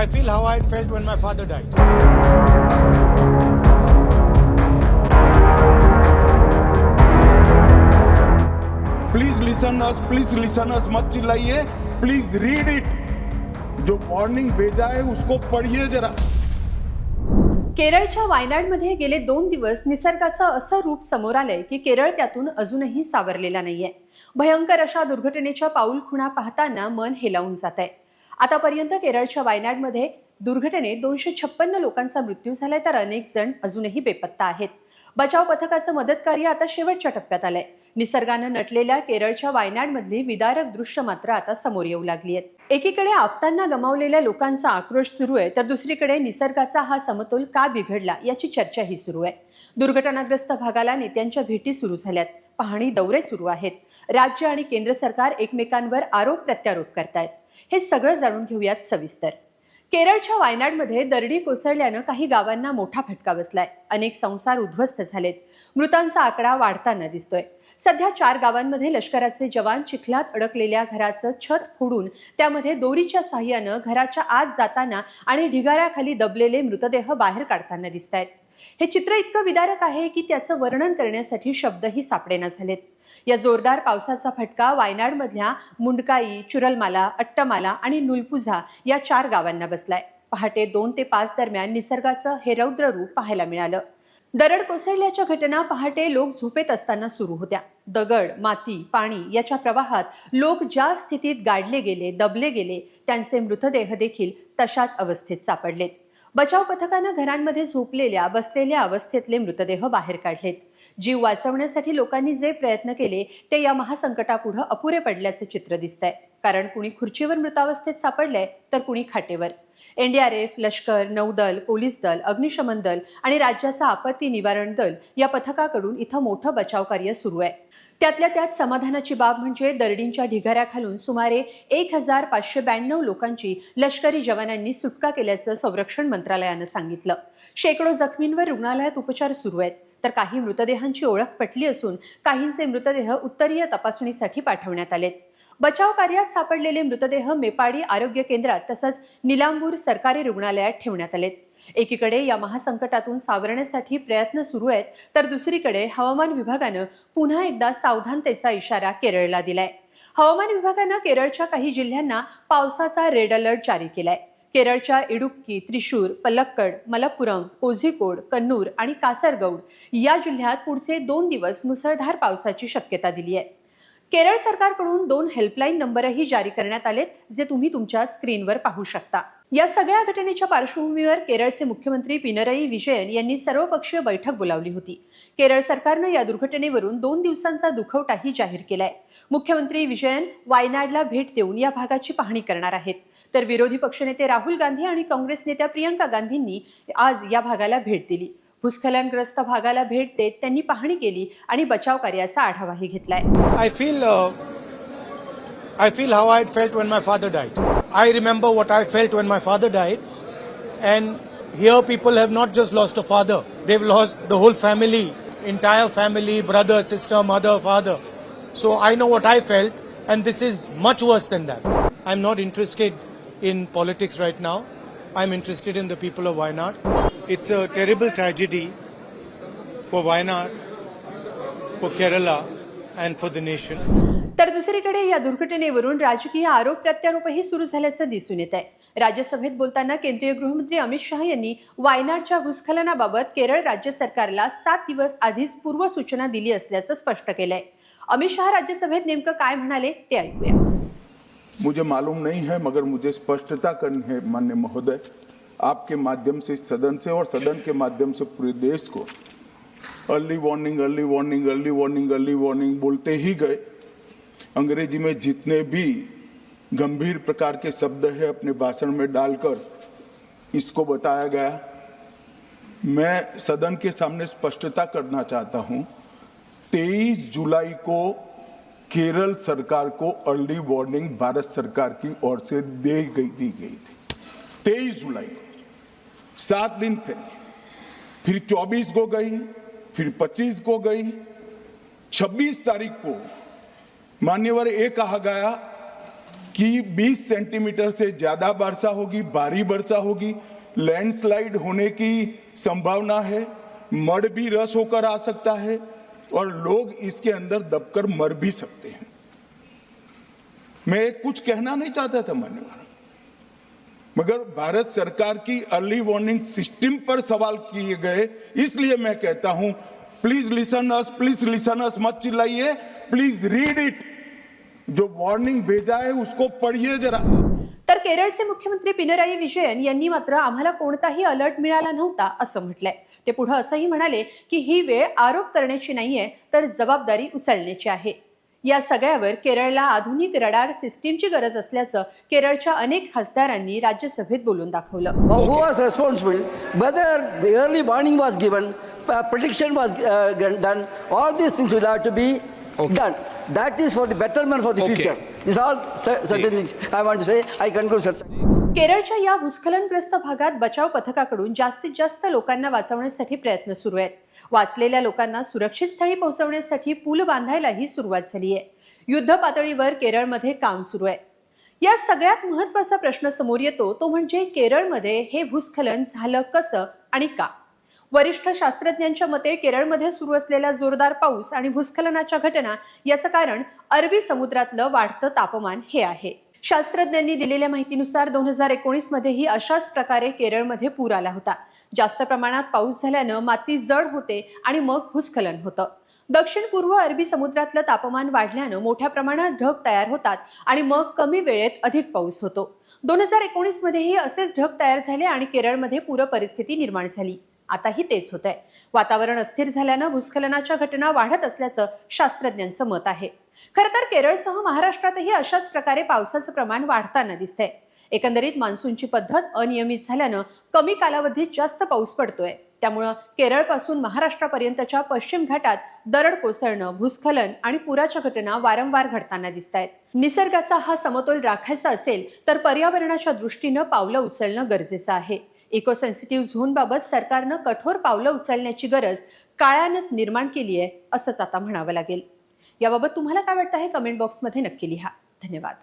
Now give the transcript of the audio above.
I feel how I felt when my father died. Please listen us please listen us मत चिल्लाइए। Please read it जो morning भेजा है उसको पढ़िए जरा। केरळच्या वायनाडमध्ये गेले दोन दिवस निसर्गाचं असं रूप समोर आलंय की केरळ त्यातून अजूनही सावरलेला नाहीये. भयंकर अशा दुर्घटनेच्या पाऊल खुणा पाहताना मन हेलावून जात आहे आतापर्यंत केरळच्या वायनाडमध्ये दुर्घटनेत दोनशे छप्पन्न लोकांचा मृत्यू झालाय तर अनेक जण अजूनही बेपत्ता आहेत. बचाव पथकाचं मदत कार्य आता शेवटच्या टप्प्यात आलंय. निसर्गानं नटलेल्या केरळच्या वायनाडमधली विदारक दृश्य मात्र आता समोर येऊ लागली आहेत. एकीकडे आपतांना गमावलेल्या लोकांचा आक्रोश सुरू आहे तर दुसरीकडे निसर्गाचा हा समतोल का बिघडला याची चर्चाही सुरू आहे. दुर्घटनाग्रस्त भागाला नेत्यांच्या भेटी सुरू झाल्यात. पाहणी दौरे सुरू आहेत. राज्य आणि केंद्र सरकार एकमेकांवर आरोप प्रत्यारोप करतायत. हे सगळं जाणून घेऊयात सविस्तर. केरळच्या वायनाडमध्ये दरडी कोसळल्यानं काही गावांना मोठा फटका बसलाय. अनेक संसार उद्ध्वस्त झालेत. मृतांचा आकडा वाढताना दिसतोय. सध्या चार गावांमध्ये लष्कराचे जवान चिखलात अडकलेल्या घराचं छत फोडून त्यामध्ये दोरीच्या साह्यानं घराच्या आत जाताना आणि ढिगाऱ्याखाली दबलेले मृतदेह बाहेर काढताना दिसत आहेत हे चित्र इतकं विदारक आहे की त्याचं वर्णन करण्यासाठी शब्दही सापडेना झालेत. या जोरदार पावसाचा फटका वायनाडमधल्या मुंडकाई चुरलमाला अट्टमाला आणि नुलपुझा या चार गावांना बसलाय. पहाटे दोन ते पाच दरम्यान निसर्गाचं हे रौद्र रूप पाहायला मिळालं. दरड कोसळल्याच्या घटना पहाटे लोक झोपेत असताना सुरू होत्या. दगड माती पाणी याच्या प्रवाहात लोक ज्या स्थितीत गाडले गेले दबले गेले त्यांचे मृतदेह देखील तशाच अवस्थेत सापडलेत. बचाव पथकानं घरांमध्ये झोपलेल्या बसलेल्या अवस्थेतले मृतदेह बाहेर काढलेत. जीव वाचवण्यासाठी लोकांनी जे प्रयत्न केले ते या महासंकटापुढे अपुरे पडल्याचे चित्र दिसतंय. कारण कुणी खुर्चीवर मृतावस्थेत सापडलंय तर कुणी खाटेवर. एनडीआरएफ लष्कर नौदल पोलीस दल अग्निशमन दल आणि राज्याचा आपत्ती निवारण दल या पथकाकडून इथं मोठं बचाव कार्य सुरू आहे. त्यातल्या त्यात समाधानाची बाब म्हणजे दरडींच्या ढिगाऱ्याखालून सुमारे एक हजार पाचशे ब्याण्णव लोकांची लष्करी जवानांनी सुटका केल्याचं संरक्षण मंत्रालयानं सांगितलं. शेकडो जखमींवर रुग्णालयात उपचार सुरू आहेत. तर काही मृतदेहांची ओळख पटली असून काहींचे मृतदेह उत्तरीय तपासणीसाठी पाठवण्यात आलेत. बचाव कार्यात सापडलेले मृतदेह मेपाडी आरोग्य केंद्रात तसंच निलांबूर सरकारी रुग्णालयात ठेवण्यात आलेत. एकीकडे या महासंकटातून सावरण्यासाठी प्रयत्न सुरू आहेत तर दुसरीकडे हवामान विभागानं पुन्हा एकदा सावधानतेचा इशारा केरळला दिलाय. हवामान विभागानं केरळच्या काही जिल्ह्यांना पावसाचा रेड अलर्ट जारी केलाय. केरळच्या इडुक्की त्रिशूर पलक्कड मलप्पुरम कोझिकोड कन्नूर आणि कासरगौड या जिल्ह्यात पुढचे दोन दिवस मुसळधार पावसाची शक्यता दिली आहे. केरळ सरकारकडून दोन हेल्पलाईन नंबरही जारी करण्यात आलेत जे तुम्ही तुमच्या स्क्रीनवर पाहू शकता. या सगळ्या घटनेच्या पार्श्वभूमीवर केरळचे मुख्यमंत्री पिनरई विजयन यांनी सर्वपक्षीय बैठक बोलावली होती. केरळ सरकारनं या दुर्घटनेवरून दोन दिवसांचा दुखवटाही जाहीर केलाय. मुख्यमंत्री विजयन वायनाडला भेट देऊन या भागाची पाहणी करणार आहेत. तर विरोधी पक्षनेते राहुल गांधी आणि काँग्रेस नेत्या प्रियंका गांधींनी आज या भागाला भेट दिली. भूस्खलनग्रस्त भागाला भेट देत त्यांनी पाहणी केली आणि बचाव कार्याचा आढावाही घेतलाय. I feel I feel how I felt when my father died I remember what I felt when my father died and here people have not just lost a father they lost the whole family entire family brother sister mother father so I know what I felt and this is much worse than that I am not interested in politics right now I'm interested in the people of Wayanad. It's a terrible tragedy for Wayanad, for Kerala, and for the nation. तर दुसरीकडे या दुर्घटनेवरून राजकीय आरोप प्रत्यारोपही सुरू झाल्याचं दिसून येत आहे राज्यसभेत बोलताना केंद्रीय गृहमंत्री अमित शहा यांनी वायनाडच्या भूस्खलनाबाबत केरळ राज्य सरकारला सात दिवस आधीच पूर्व सूचना दिली असल्याचं स्पष्ट केलंय अमित शहा राज्यसभेत नेमकं काय म्हणाले ते ऐकूया मुझे मालूम नहीं है, मगर मुझे स्पष्टता करनी है, मान्य महोदय। आपके माध्यम से, सदन से और सदन के माध्यम से पूरे देश को early warning early warning early warning early warning बोलते ही गए। अंग्रेज़ी में जितने भी गंभीर प्रकार के शब्द है अपने भाषण में डालकर इसको बताया गया। मैं सदन के सामने स्पष्टता करना चाहता हूँ। 23 जुलाई को केरल सरकार को अर्ली वार्निंग भारत सरकार की ओर से दे गई, दी गई थी। तेईस जुलाई को, सात दिन पहले, फिर 24 को गई, फिर 25 को गई 26 तारीख को मान्यवर ये कहा गया कि 20 सेंटीमीटर से ज़्यादा वर्षा होगी, भारी वर्षा होगी लैंडस्लाइड होने की संभावना है मड भी रस होकर आ सकता है और लोग इसके अंदर दबकर मर भी सकते हैं। मैं कुछ कहना नहीं चाहता था मान्यवर मगर भारत सरकार की अर्ली वार्निंग सिस्टम पर सवाल किए गए, इसलिए मैं कहता हूँ please listen us please listen us मत चिल्लाइए प्लीज़ रीड इट जो वार्निंग भेजा है, उसको पढ़िए जरा। तर केरळचे मुख्यमंत्री पिनराई विजयन यांनी मात्र आम्हाला कोणताही अलर्ट मिळाला नव्हता असं म्हटलंय. ते पुढे असंही म्हणाले की ही वेळ आरोप करण्याची नाहीये तर जबाबदारी उचलण्याची आहे. या सगळ्यावर केरळला आधुनिक रडार सिस्टीमची गरज असल्याचं केरळच्या अनेक खासदारांनी राज्यसभेत बोलून दाखवलं. Was given, uh, prediction was uh, g- done, all these things will That is for the betterment for the Okay. future. These are cer- certain things I want to say. I conclude, sir. केरळच्या या भूस्खलनग्रस्त भागात बचाव पथकाकडून जास्तीत जास्त लोकांना वाचवण्यासाठी प्रयत्न सुरू आहेत वाचलेल्या लोकांना सुरक्षित स्थळी पोहोचवण्यासाठी पूल बांधायलाही सुरुवात झाली आहे युद्ध पातळीवर केरळमध्ये काम सुरू आहे या सगळ्यात महत्त्वाचा प्रश्न समोर येतो तो म्हणजे केरळमध्ये हे भूस्खलन झालं कसं आणि का वरिष्ठ शास्त्रज्ञांच्या मते केरळमध्ये सुरू असलेला जोरदार पाऊस आणि भूस्खलनाच्या घटना याचं कारण अरबी समुद्रातलं वाढतं तापमान हे आहे. शास्त्रज्ञांनी दिलेल्या माहितीनुसार दोन हजार एकोणीस मध्येही अशाच प्रकारे केरळमध्ये पूर आला होता. जास्त प्रमाणात पाऊस झाल्यानं माती जड होते आणि मग भूस्खलन होतं. दक्षिण पूर्व अरबी समुद्रातलं तापमान वाढल्यानं मोठ्या प्रमाणात ढग तयार होतात आणि मग कमी वेळेत अधिक पाऊस होतो. दोन हजार एकोणीस मध्येही असेच ढग तयार झाले आणि केरळमध्ये पूर परिस्थिती निर्माण झाली. आताही तेच होत आहे वातावरण अस्थिर झाल्यानं भूस्खलनाच्या घटना वाढत असल्याचं शास्त्रज्ञांचं मत आहे. खरं तर केरळसह महाराष्ट्रातही अशाच प्रकारे पावसाचं प्रमाण वाढताना दिसतंय. एकंदरीत मान्सूनची पद्धत अनियमित झाल्यानं कमी कालावधीत जास्त पाऊस पडतोय. त्यामुळं केरळपासून महाराष्ट्रापर्यंतच्या पश्चिम घाटात दरड कोसळणं भूस्खलन आणि पुराच्या घटना वारंवार घडताना दिसत आहेत निसर्गाचा हा समतोल राखायचा असेल तर पर्यावरणाच्या दृष्टीनं पावलं उचलणं गरजेचं आहे. इको सेन्सिटिव्ह झोनबाबत सरकारनं कठोर पावलं उचलण्याची गरज काळानंच निर्माण केली आहे असंच आता म्हणावं लागेल. याबाबत तुम्हाला काय वाटतं हे कमेंट बॉक्समध्ये नक्की लिहा. धन्यवाद.